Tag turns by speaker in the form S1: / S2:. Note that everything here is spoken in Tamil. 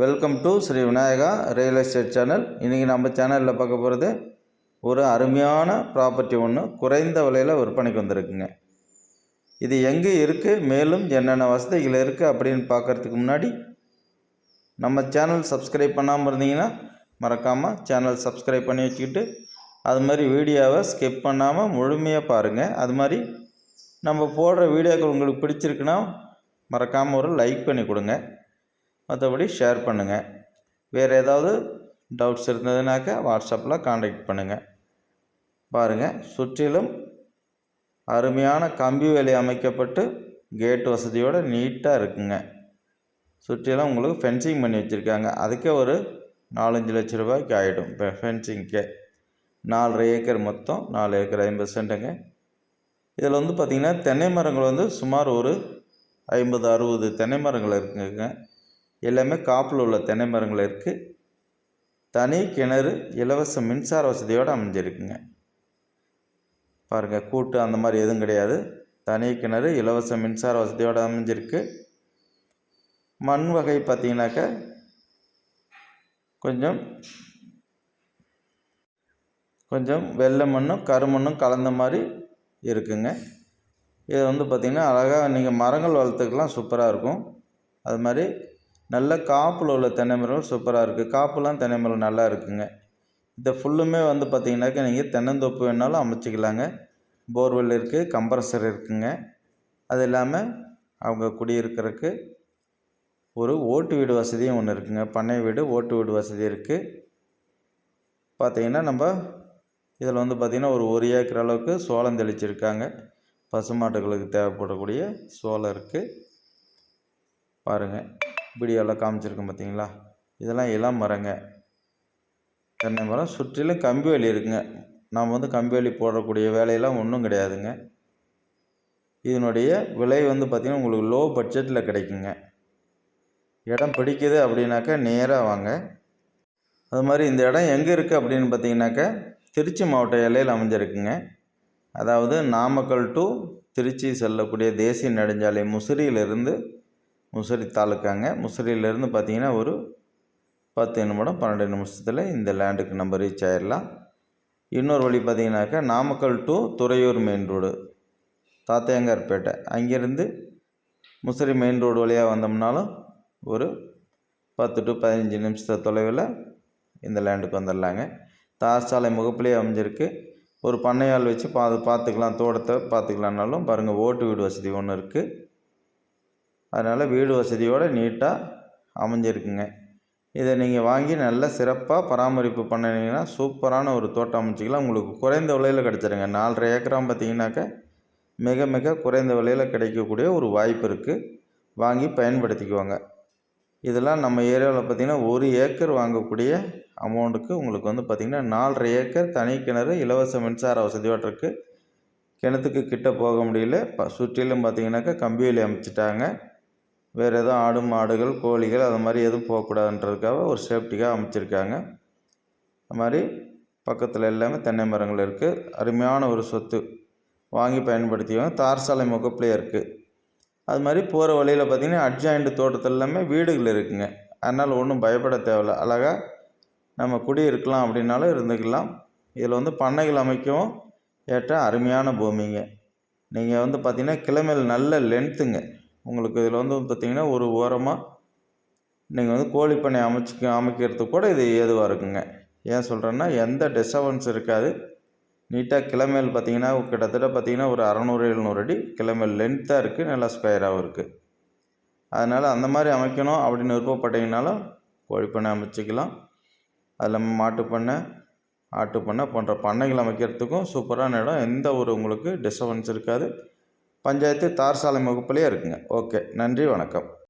S1: Welcome to Sri Vinayaka real estate channel இன்றைக்கி நம்ம சேனலில் பார்க்க போகிறது ஒரு அருமையான ப்ராப்பர்ட்டி ஒன்று குறைந்த விலையில் விற்பனைக்கு வந்திருக்குங்க. இது எங்கே இருக்குது மேலும் என்னென்ன வசதிகள் இருக்குது அப்படின்னு பார்க்குறதுக்கு முன்னாடி நம்ம சேனல் சப்ஸ்கிரைப் பண்ணாமல் இருந்தீங்கன்னா மறக்காமல் சேனல் சப்ஸ்கிரைப் பண்ணி வச்சுக்கிட்டு அது மாதிரி வீடியோவை ஸ்கிப் பண்ணாமல் முழுமையாக பாருங்கள் அது மாதிரி நம்ம போடுற வீடியோக்கள் உங்களுக்கு பிடிச்சிருக்குன்னா மறக்காமல் ஒரு லைக் பண்ணி கொடுங்க. மற்றபடி ஷேர் பண்ணுங்கள் வேறு ஏதாவது டவுட்ஸ் இருந்ததுனாக்கா வாட்ஸ்அப்பில் காண்டாக்ட் பண்ணுங்கள் பாருங்கள் சுற்றிலும் அருமையான கம்பி வேலி அமைக்கப்பட்டு கேட் வசதியோடு நீட்டாக இருக்குங்க. சுற்றிலும் உங்களுக்கு ஃபென்சிங் பண்ணி வச்சுருக்காங்க. அதுக்கே ஒரு நாலஞ்சு லட்ச ரூபாய்க்கு ஆகிடும் இப்போ ஃபென்சிங்க்கே நாலரை ஏக்கர் மொத்தம் நாலு ஏக்கர் ஐம்பது சென்ட்டுங்க. இதில் வந்து பார்த்திங்கன்னா தென்னை மரங்கள் வந்து சுமார் ஒரு ஐம்பது அறுபது தென்னை மரங்கள் இருக்குங்க. எல்லாமே காப்பில் உள்ள தென்னை மரங்கள் இருக்குது தனி கிணறு இலவச மின்சார வசதியோடு அமைஞ்சிருக்குங்க. பாருங்கள் கூட்டு அந்த மாதிரி எதுவும் கிடையாது. தனி கிணறு இலவச மின்சார வசதியோடு அமைஞ்சிருக்கு. மண் வகை பார்த்திங்கனாக்கா கொஞ்சம் கொஞ்சம் வெள்ளை மண்ணும் கருமண்ணும் கலந்த மாதிரி இருக்குங்க. இது வந்து பார்த்திங்கன்னா அழகாக நீங்கள் மரங்கள் வளர்த்துக்கெலாம் சூப்பராக இருக்கும். அது மாதிரி நல்ல காப்பில் உள்ள தென்னை மரம் சூப்பராக இருக்குது காப்புலாம் தென்னை மரம் நல்லா இருக்குங்க. இந்த ஃபுல்லுமே வந்து பார்த்திங்கனாக்கா நீங்கள் தென்னந்தோப்பு வேணாலும் அமைச்சிக்கலாங்க. போர்வெல் இருக்குது கம்ப்ரஸர் இருக்குங்க. அது இல்லாமல் அவங்க குடியிருக்கிறதுக்கு ஒரு ஓட்டு வீடு வசதியும் ஒன்று இருக்குங்க. பண்ணை வீடு ஓட்டு வீடு வசதி இருக்குது பார்த்திங்கன்னா நம்ம இதில் வந்து பார்த்திங்கன்னா ஒரு ஒரு ஏக்கர் அளவுக்கு சோளம் தெளிச்சிருக்காங்க. பசுமாட்டுகளுக்கு தேவைப்படக்கூடிய சோளம் இருக்குது பாருங்கள் வீடியோவில் காமிச்சிருக்கோம் பார்த்தீங்களா இதெல்லாம் இளம் மரங்க. தென்னை மரம் சுற்றிலும் கம்பி வேலி இருக்குங்க. நாம் வந்து கம்பி வேலி போடக்கூடிய வேலையெல்லாம் ஒன்றும் கிடையாதுங்க. இதனுடைய விலை வந்து பார்த்திங்கன்னா உங்களுக்கு லோ பட்ஜெட்டில் கிடைக்குங்க. இடம் பிடிக்குது அப்படின்னாக்கா நேராக வாங்க. அது மாதிரி இந்த இடம் எங்கே இருக்குது அப்படின்னு பார்த்தீங்கன்னாக்கா திருச்சி மாவட்ட எல்லையில் அமைஞ்சிருக்குங்க. அதாவது நாமக்கல் டு திருச்சி செல்லக்கூடிய தேசிய நெடுஞ்சாலை முசிறியிலிருந்து முசிறி தாலுக்காங்க. முசிறியிலேருந்து பார்த்தீங்கன்னா ஒரு பத்து நிமிடம் பன்னெண்டு நிமிஷத்தில் இந்த லேண்டுக்கு நம்ம ரீச் ஆயிடலாம். இன்னொரு வழி பார்த்தீங்கன்னாக்கா Namakkal to Thuraiyur main road Thathaiyangarpettai அங்கேருந்து முசிறி மெயின் ரோடு வழியாக வந்தோம்னாலும் ஒரு பத்து டு பதினஞ்சு நிமிஷத்து தொலைவில் இந்த லேண்டுக்கு வந்துடலாங்க. தார் சாலை முகப்புலேயே அமைஞ்சிருக்கு. ஒரு பண்ணையால் வச்சு பா பார்த்துக்கலாம் தோட்டத்தை பார்த்துக்கலான்னாலும் பாருங்கள் ஓட்டு வீடு வசதி ஒன்று இருக்குது அதனால் வீடு வசதியோடு நீட்டாக அமைஞ்சிருக்குங்க. இதை நீங்கள் வாங்கி நல்லா சிறப்பாக பராமரிப்பு பண்ணினீங்கன்னா சூப்பரான ஒரு தோட்டம் அமைச்சிக்கலாம். உங்களுக்கு குறைந்த விலையில் கிடச்சிருங்க. நாலரை ஏக்கராம் பார்த்தீங்கன்னாக்க மிக மிக குறைந்த விலையில் கிடைக்கக்கூடிய ஒரு வாய்ப்பு இருக்குது வாங்கி பயன்படுத்திக்குவாங்க. இதெல்லாம் நம்ம ஏரியாவில் பார்த்திங்கன்னா ஒரு ஏக்கர் வாங்கக்கூடிய அமௌண்ட்டுக்கு உங்களுக்கு வந்து பார்த்திங்கன்னா நாலரை ஏக்கர் தனி கிணறு இலவச மின்சார வசதியோடு இருக்குது கிணத்துக்கு கிட்ட போக முடியல. ப சுற்றிலும் பார்த்திங்கனாக்கா கம்பி வேலி அமைச்சிட்டாங்க. வேறு எதுவும் ஆடு மாடுகள் கோழிகள் அது மாதிரி எதுவும் போகக்கூடாதுன்றதுக்காக ஒரு சேஃப்டிக்காக அமைச்சிருக்காங்க. அது மாதிரி பக்கத்தில் எல்லாமே தென்னை மரங்கள் இருக்குது அருமையான ஒரு சொத்து வாங்கி பயன்படுத்திவாங்க தார் சாலை முகப்பிலே இருக்குது அது மாதிரி போகிற வழியில் பார்த்திங்கன்னா அட்ஜாயிண்ட் தோட்டத்தில் எல்லாமே வீடுகள் இருக்குங்க. அதனால் ஒன்றும் பயப்பட தேவையில்ல. அழகாக நம்ம குடி இருக்கலாம் அப்படின்னாலும் இருந்துக்கலாம். இதில் வந்து பண்ணைகள் அமைக்கவும் ஏற்ற அருமையான பூமிங்க. நீங்கள் வந்து பார்த்திங்கன்னா கிழமையில் நல்ல லென்த்துங்க உங்களுக்கு இதில் வந்து பார்த்திங்கன்னா ஒரு ஓரமாக நீங்கள் வந்து கோழி பண்ணை அமைச்சிக்க அமைக்கிறதுக்கு கூட இது ஏதுவாக இருக்குங்க. ஏன் சொல்கிறேன்னா எந்த டிஸ்டர்பன்ஸ் இருக்காது. நீட்டாக கிளமேல் பார்த்திங்கன்னா கிட்டத்தட்ட பார்த்திங்கன்னா ஒரு அறநூறு எழுநூறு அடி கிளமேல் லென்த்தாக இருக்குது நல்லா ஸ்கொயராகவும் இருக்குது அதனால் அந்த மாதிரி அமைக்கணும் அப்படின்னு விருப்பப்பட்டீங்கனாலும் கோழி பண்ணை அமைச்சிக்கலாம். அது இல்லாமல் மாட்டு பண்ணை ஆட்டு பண்ணை போன்ற பண்ணைகள் அமைக்கிறதுக்கும் சூப்பரான இடம். எந்த ஒரு உங்களுக்கு டிஸ்டர்பன்ஸ் இருக்காது. பஞ்சாயத்து தார் சாலை முகப்புலேயே இருக்குங்க. ஓகே. நன்றி வணக்கம்.